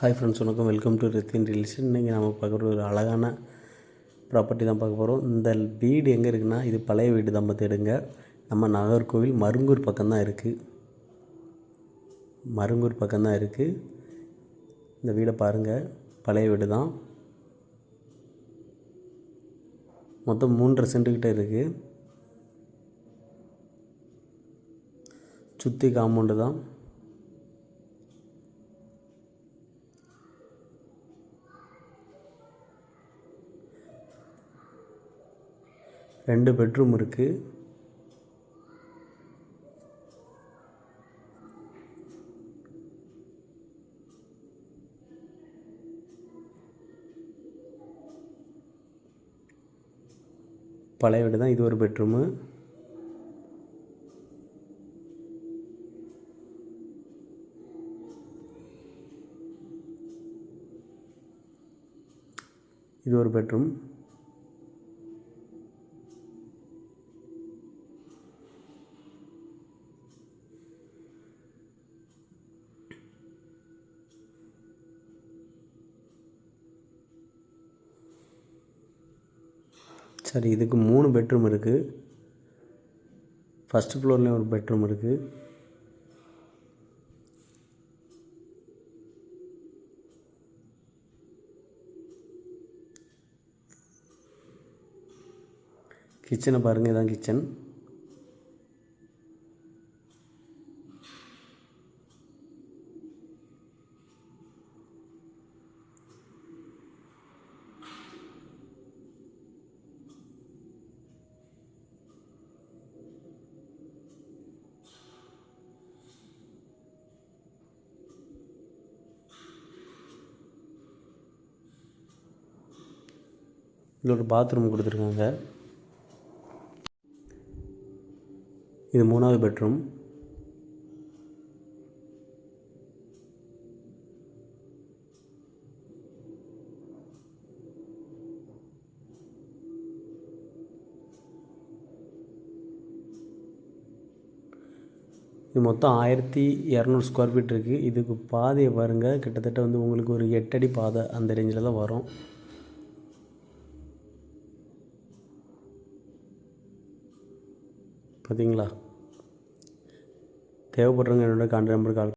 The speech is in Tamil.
ஹாய் ஃப்ரெண்ட்ஸ் வணக்கம். வெல்கம் டு ரித்தின் ரிலேஷன் இன்றைக்கி நம்ம பார்க்குற ஒரு அழகான ப்ராப்பர்ட்டி தான் பார்க்க போகிறோம் இந்த வீடு எங்கே இருக்குன்னா இது பழைய வீடு தான் பார்த்துடுங்க நம்ம நாகர்கோவில் மருங்கூர் பக்கம் தான் இருக்குது மருங்கூர் பக்கம் தான் இருக்குது இந்த வீடை பாருங்கள் பழைய வீடு தான். மொத்தம் மூன்றரை சென்ட்டுக்கிட்ட இருக்குது சுற்றி காம்பவுண்டு தான். ரெண்டு பெட்ரூம் இருக்குது பழைய வீடு தான் இது ஒரு பெட்ரூமு. இது ஒரு பெட்ரூம். சரி இதுக்கு மூணு பெட்ரூம் இருக்குது ஃபஸ்ட் ஃப்ளோர்லேயும் ஒரு பெட்ரூம் இருக்குது கிச்சனை பாருங்கள் இதான் கிச்சன் இதில் ஒரு பாத்ரூம் கொடுத்துருக்காங்க. இது மூணாவது பெட்ரூம் இது மொத்தம் ஆயிரத்தி இரநூறு ஸ்கொயர் ஃபீட் இருக்குது இதுக்கு பாதையை பாருங்கள் கிட்டத்தட்ட வந்து உங்களுக்கு ஒரு எட்டடி பாதை அந்த ரேஞ்சில் தான் வரும். பார்த்தீங்களா? தேவைப்படுறவங்க என்னோட கான்டாக்ட் நம்பருக்கு கால்